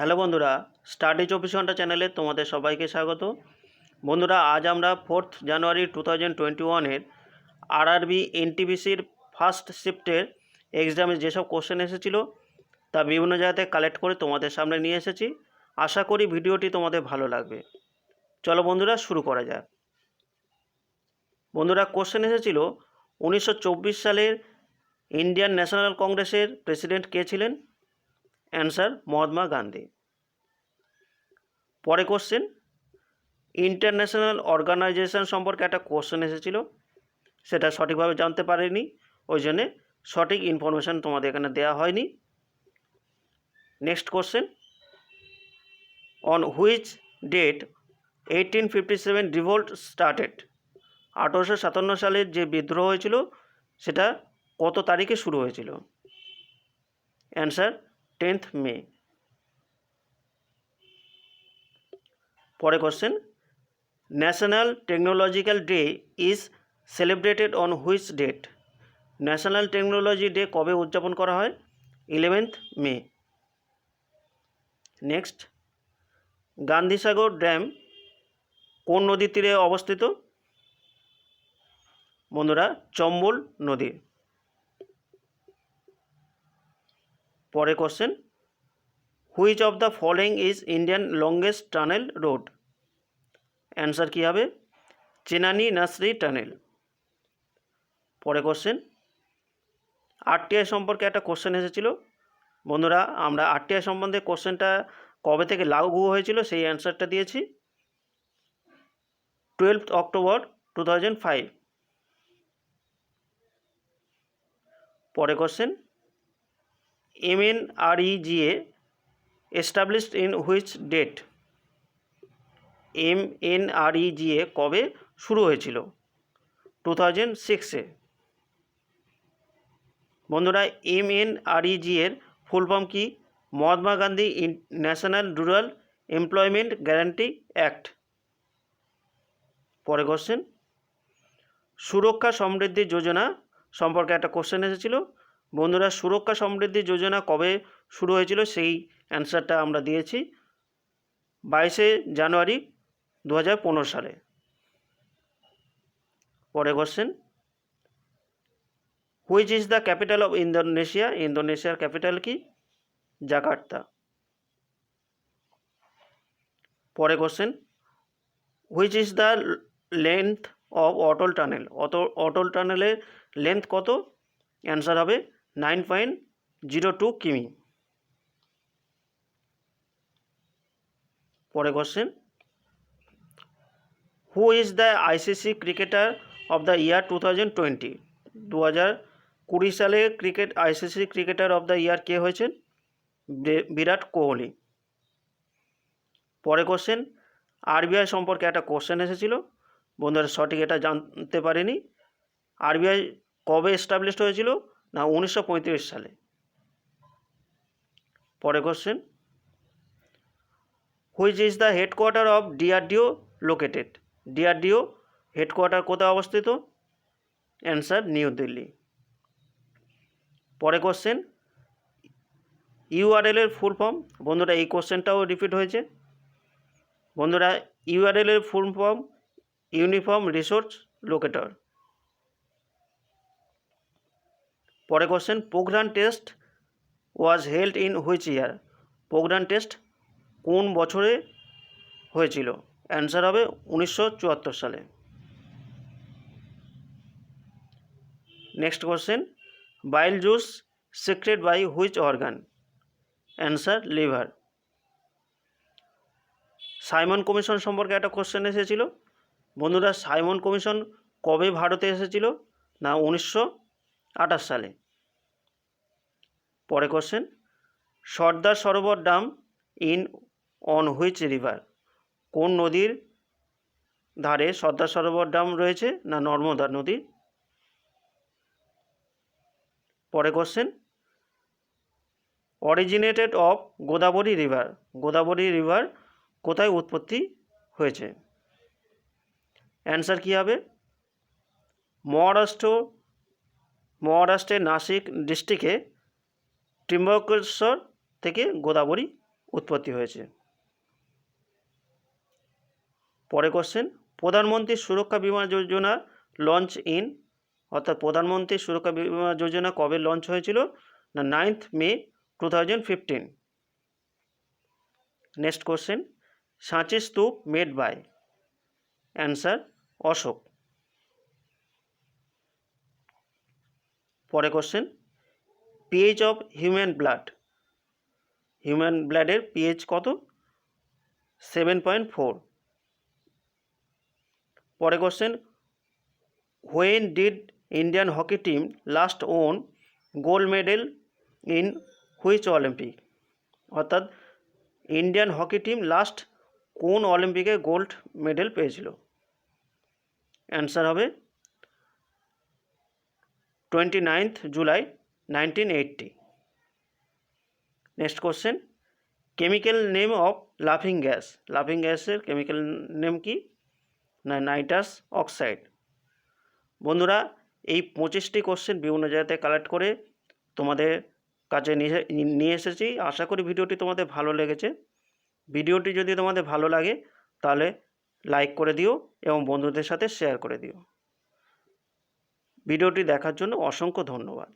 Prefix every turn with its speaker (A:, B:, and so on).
A: Hello বন্ধুরা, study চব্বিশ ঘণ্টা চ্যানেলে তোমাদের সবাইকে স্বাগত। বন্ধুরা, আজ আমরা fourth January two thousand twenty ওয়ানের আরআরবি এনটিবিসির ফার্স্ট শিফটের এক্সামে যেসব কোশ্চেন এসেছিল, তা বিভিন্ন জায়গাতে কালেক্ট করে তোমাদের সামনে নিয়ে এসেছি। আশা করি ভিডিওটি তোমাদের ভালো লাগবে। চলো বন্ধুরা, শুরু করা যাক। বন্ধুরা, কোশ্চেন এসেছিল, উনিশশো চব্বিশ সালের ইন্ডিয়ান ন্যাশনাল কংগ্রেসের প্রেসিডেন্ট কে ছিলেন? অ্যান্সার মহাত্মা গান্ধী। পরে কোশ্চেন ইন্টারন্যাশনাল অর্গানাইজেশন সম্পর্কে একটা কোশ্চেন এসেছিল, সেটা সঠিকভাবে জানতে পারিনি, ওই জন্যে সঠিক ইনফরমেশান তোমাদের এখানে দেওয়া হয়নি। Next question on which date eighteen fifty seven revolt started আঠেরোশো সাতান্ন সালের যে বিদ্রোহ হয়েছিল, সেটা কত তারিখে শুরু হয়েছিল? Answer tenth May. পরে question national technological day is celebrated on which date national technology day কবে উদযাপন করা হয়? Eleventh May. Next Gandhisagar dam কোন নদীর তীরে অবস্থিত? বন্ধুরা, চম্বল নদী। পরে question which of the following is Indian longest tunnel road answer কী হবে? চেনানি নাসরি টানেল পরে কোশ্চেন আরটিআই সম্পর্কে একটা কোশ্চেন এসেছিল। বন্ধুরা, আমরা আরটিআই সম্বন্ধে কোশ্চেনটা কবে থেকে লাগু হয়েছিল সেই অ্যান্সারটা দিয়েছি। Twelve October two thousand five পরে question MNREGA established in which date M N R NREGA কবে শুরু হয়েছিল? টু থাউজেন্ড সিক্সে বন্ধুরা এম এনআরইজি এর ফুল ফর্ম কি? Mahatma Gandhi national rural employment guarantee act পরে কোশ্চেন সুরক্ষা সমৃদ্ধি যোজনা সম্পর্কে একটা কোশ্চেন এসেছিল। বন্ধুরা, সুরক্ষা সমৃদ্ধি যোজনা কবে শুরু হয়েছিল সেই অ্যান্সারটা আমরা দিয়েছি বাইশে জানুয়ারি দু হাজার পনেরো সালে। পরে question which is the capital of Indonesia ইন্দোনেশিয়ার ক্যাপিটাল কি? জাকার্তা পরে question which is the length of Atal tunnel অত, অটল টানেলের লেন্থ কত? অ্যান্সার হবে নাইন পয়েন্ট জিরো টু কিমি। পরে question who is the ICC cricketer of the year two thousand twenty দু হাজার কুড়ি সালে cricket ICC cricketer of the year কে হয়েছেন? বিরাট কোহলি। পরে কোশ্চেন আরবিআই সম্পর্কে একটা কোশ্চেন এসেছিল। বন্ধুরা সঠিক এটা জানতে পারিনি। আরবিআই কবে এস্টাবলিশড হয়েছিল? না, উনিশশো পঁয়ত্রিশ সালে। পরে question which is the headquarter of DRDO located DRDO headquarter কোথায় অবস্থিত? অ্যান্সার নিউ দিল্লি পরে কোশ্চেন ইউআরএলের ফুল ফর্ম বন্ধুরা এই কোশ্চেনটাও রিপিট হয়েছে। বন্ধুরা ইউআরএলের full form uniform resource locator পরে question Pokhran test was held in which year Pokhran test কোন বছরে হয়েছিল? অ্যান্সার হবে উনিশশো চুয়াত্তর সালে। Next question bile juice secret by which organ answer liver Simon commission সম্পর্কে একটা কোশ্চেন এসেছিল। বন্ধুরা সাইমন কমিশন কবে ভারতে এসেছিল? না, উনিশশো আঠাশ সালে। পরে question Sardar Sarovar Dam in on which river কোন নদীর ধারে সর্দার সরোবর ডাম রয়েছে না নর্মদা নদী? পরে question originated of Godavari river Godavari river কোথায় উৎপত্তি হয়েছে? অ্যান্সার কী হবে? মহারাষ্ট্র, মহারাষ্ট্রের নাসিক ডিস্ট্রিক্টে ত্রিম্বকেশ্বর থেকে গোদাবরী উৎপত্তি হয়েছে। পরে কোশ্চেন প্রধানমন্ত্রী সুরক্ষা বিমা যোজনা লঞ্চ ইন অর্থাৎ প্রধানমন্ত্রী সুরক্ষা বিমা যোজনা কবে লঞ্চ হয়েছিল? না নাইন্থ মে two thousand fifteen next question সাঁচি স্তূপ মেড বাই অ্যান্সার অশোক। পরে question pH of human blood human ব্লাডের পিএইচ কত? সেভেন পয়েন্ট ফোর পরে question when did Indian hockey team last on gold medal in which Olympic অর্থাৎ Indian hockey team last কোন অলিম্পিকে gold medal পেয়েছিল? Answer হবে twenty ninth July nineteen eighty. Next question chemical name of লাফিং gas লাফিং গ্যাসের chemical name কি? না নাইট্রাস অক্সাইড বন্ধুরা, এই পঁচিশটি কোশ্চেন বিভিন্ন জায়গাতে কালেক্ট করে তোমাদের কাছে নিয়ে এসেছি। আশা করি ভিডিওটি তোমাদের ভালো লেগেছে। ভিডিওটি যদি তোমাদের ভালো লাগে, তাহলে লাইক করে দিও এবং বন্ধুদের সাথে শেয়ার করে দিও। ভিডিওটি দেখার জন্য অসংখ্য ধন্যবাদ।